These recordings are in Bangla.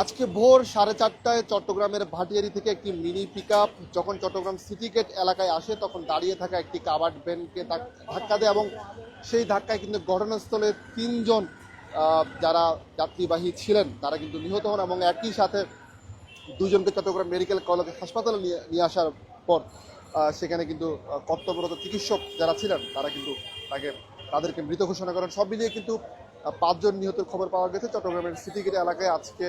আজকে ভোর সাড়ে চারটায় চট্টগ্রামের ভাটিয়ারি থেকে একটি মিনি পিক যখন চট্টগ্রাম সিটি গেট এলাকায় আসে, তখন দাঁড়িয়ে থাকা একটি কাবার্ড ভ্যানকে ধাক্কা দেয় এবং সেই ধাক্কায় কিন্তু ঘটনাস্থলে তিনজন যারা যাত্রীবাহী ছিলেন, তারা কিন্তু নিহত হন এবং একই সাথে দুজনকে চট্টগ্রাম মেডিকেল কলেজ হাসপাতালে নিয়ে নিয়ে আসার পর সেখানে কিন্তু কর্তব্যরত চিকিৎসক যারা ছিলেন, তারা কিন্তু তাকে, তাদেরকে মৃত ঘোষণা করেন। সব মিলিয়ে কিন্তু পাঁচজন নিহতের খবর পাওয়া গেছে। চট্টগ্রামের সিটি গেট এলাকায় আজকে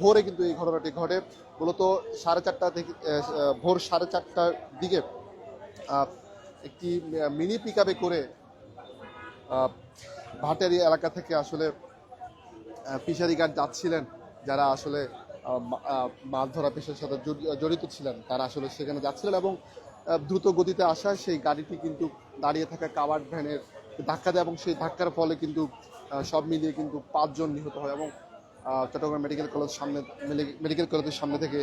ভোরে কিন্তু এই ঘটনাটি ঘটে। মূলত সাড়ে চারটা থেকে ভোর সাড়ে চারটার দিকে একটি মিনি পিক করে ভাটারি এলাকা থেকে আসলে ফিশারি গার্ড যাচ্ছিলেন। যারা আসলে মাছ ধরা পেশার সাথে জড়িত ছিলেন, তারা আসলে সেখানে যাচ্ছিলেন এবং দ্রুত গতিতে আসায় সেই গাড়িটি কিন্তু দাঁড়িয়ে থাকা কাভার্ড ভ্যানের ধাক্কা দেয় এবং সেই ধাক্কার ফলে কিন্তু সব মিলিয়ে কিন্তু পাঁচজন নিহত হয় এবং চট্টগ্রাম মেডিকেল কলেজ সামনে মেডিকেল কলেজের সামনে থেকে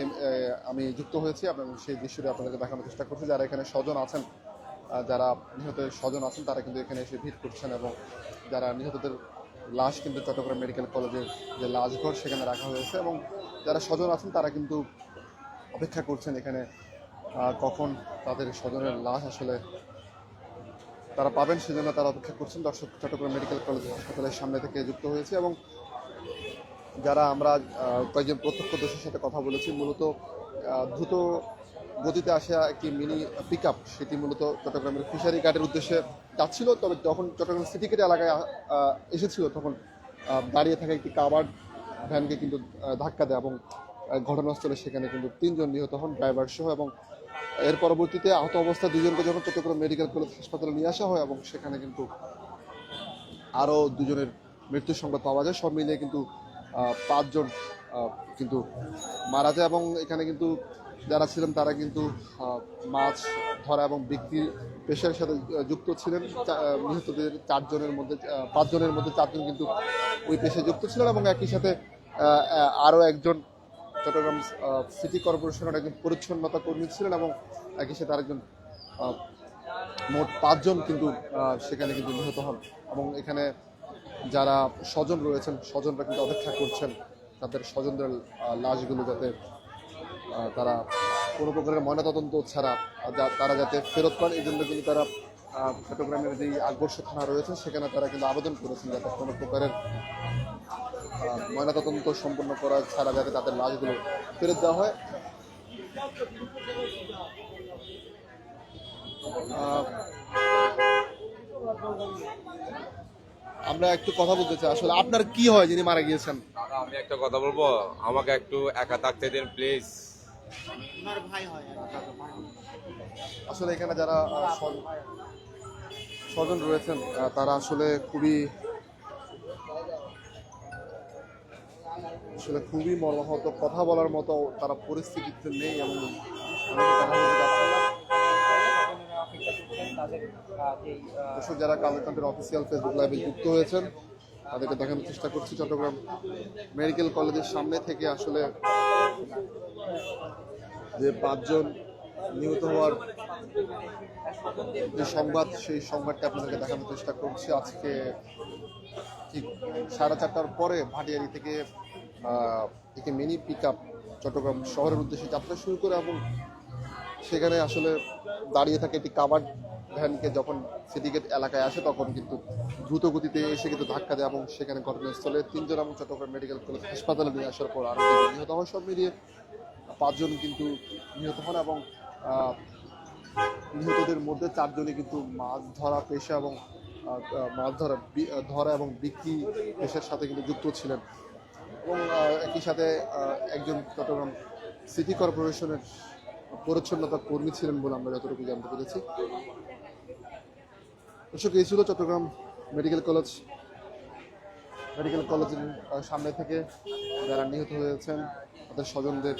আমি যুক্ত হয়েছি এবং সেই দৃশ্যটি আপনাদেরকে দেখানোর চেষ্টা করছি। যারা এখানে স্বজন আছেন যারা নিহতের স্বজন আছেন, তারা কিন্তু এখানে এসে ভিড় করছেন এবং যারা নিহতদের লাশ কিন্তু চট্টগ্রাম মেডিকেল কলেজের যে লাশ ঘর সেখানে রাখা হয়েছে এবং যারা স্বজন আছেন, তারা কিন্তু অপেক্ষা করছেন এখানে কখন তাদের স্বজনের লাশ আসলে তারা পাবেন, সেজন্য তারা অপেক্ষা করছেন। দর্শক চট্টগ্রাম মেডিকেল কলেজ হাসপাতালের সামনে থেকে যুক্ত হয়েছে এবং যারা আমরা কয়েকজন প্রত্যক্ষদর্শীর সাথে কথা বলেছি, মূলত দ্রুত গতিতে আসা একটি মিনি পিক আপ সেটি মূলত চট্টগ্রামের ফিশারি ঘাটের উদ্দেশ্যে যাচ্ছিল। তবে যখন চট্টগ্রাম সিটি গেট এলাকায় এসেছিল, তখন দাঁড়িয়ে থাকা একটি কাভার্ড ভ্যানকে কিন্তু ধাক্কা দেয় এবং ঘটনাস্থলে সেখানে কিন্তু তিনজন নিহত হন, ড্রাইভার সহ এবং এর পরবর্তীতে আহত অবস্থায় দুজনকে যখন চট্টগ্রাম মেডিকেল কলেজ হাসপাতালে নিয়ে আসা হয় এবং সেখানে কিন্তু আরও দুজনের মৃত্যুর সংবাদ পাওয়া যায়। সব মিলিয়ে কিন্তু পাঁচজন কিন্তু মারা যায় এবং এখানে কিন্তু যারা ছিলেন তারা কিন্তু মাছ ধরা এবং বিক্রি পেশার সাথে যুক্ত ছিলেন। নিহতদের চারজনের মধ্যে পাঁচজনের মধ্যে চারজন কিন্তু ওই পেশায় যুক্ত ছিলেন এবং একই সাথে আরও একজন চট্টগ্রাম সিটি কর্পোরেশনের একজন পরিচ্ছন্নতা কর্মী ছিলেন এবং একই সাথে আরেকজন মোট পাঁচজন কিন্তু সেখানে কিন্তু নিহত হন। এবং এখানে যারা স্বজন রয়েছেন, স্বজনরা কিন্তু অপেক্ষা করছেন, তাদের স্বজনদের লাশগুলো যাতে তারা কোনো প্রকারের ময়নাতদন্ত ছাড়া তারা যাতে ফেরত পান এই জন্য কিন্তু তারা চট্টগ্রামের যে আকবর্ষ থানা রয়েছে, সেখানে তারা কিন্তু আবেদন করেছেন যাতে কোনো প্রকারের ময়নাতদন্ত সম্পন্ন করা ছাড়া যাতে তাদের লাশগুলো ফেরত দেওয়া হয়। আমরা একটু কথা বলতে চাই। আসলে আপনার কি হয় যিনি মারা গিয়েছেন? আমি একটা কথা বলব? আমাকে একটু একা থাকতে দিন, প্লিজ। আসলে এখানে যারা স্বজন- স্বজন রয়েছেন তারা আসলে খুবই আসলে খুবই মর্মাহত কথা বলার মতো তারা পরিস্থিতিতে নেই এবং যারা কালেক্টরের অফিসিয়াল ফেসবুক লাইভে যুক্ত হয়েছেন তাদেরকে দেখানোর চেষ্টা করছি চট্টগ্রাম মেডিকেল কলেজের সামনে থেকে আসলে যে পাঁচজন নিহত হওয়ার যে সংবাদ, সেই সংবাদটা আপনাদেরকে দেখানোর চেষ্টা করছি। আজকে ঠিক সাড়ে চারটার পরে ভাটিয়ারি থেকে একটি মিনি পিক চট্টগ্রাম শহরের উদ্দেশ্যে যাত্রা শুরু করে এবং সেখানে আসলে দাঁড়িয়ে থাকে একটি কাভার্ড ভ্যানকে যখন সিটিগেট এলাকায় আসে, তখন কিন্তু দ্রুত গতিতে এসে কিন্তু ধাক্কা দেয় এবং সেখানে ঘটনাস্থলে তিনজন এবং চট্টগ্রাম মেডিকেল কলেজ হাসপাতালে নিয়ে আসার পর আরও নিহত হয় সব মিলিয়ে পাঁচজন কিন্তু নিহত হন এবং নিহতদের মধ্যে চারজনই কিন্তু মাছ ধরা, পেশা এবং মাছ ধরা ধরা এবং বিক্রি পেশার সাথে কিন্তু যুক্ত ছিলেন। এবং একই সাথে একজন চট্টগ্রাম সিটি কর্পোরেশনের পরিচ্ছন্নতা কর্মী ছিলেন বলে আমরা যতটুকু জানতে পেরেছি। দর্শক, এই ছিল চট্টগ্রাম মেডিকেল কলেজ। মেডিকেল কলেজের সামনে থেকে যারা নিহত হয়েছেন, তাদের স্বজনদের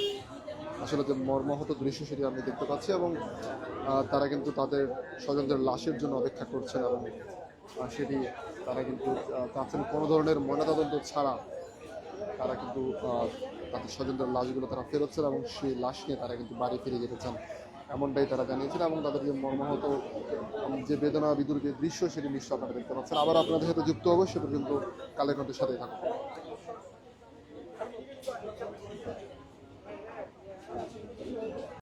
আসলে যে মর্মাহত দৃশ্য সেটি আমি দেখতে পাচ্ছি এবং তারা কিন্তু তাদের স্বজনদের লাশের জন্য অপেক্ষা করছেন এবং সেটি তারা কিন্তু চাচ্ছেন কোনো ধরনের ময়নাতদন্ত ছাড়া তারা কিন্তু তাদের স্বজনদের লাশগুলো তারা ফেরোচ্ছেন এবং সেই লাশ নিয়ে তারা কিন্তু বাড়ি ফিরে যেতে চান। এমনটাই তারা জানিয়েছেন এবং তাদের যে মর্মাহত যে বেদনা বিদুর যে দৃশ্য সেটি নিশ্চয় আপনারা দেখতে পাচ্ছেন আবার আপনাদের সাথে যুক্ত হব, সে পর্যন্ত কালের সাথে থাকুন।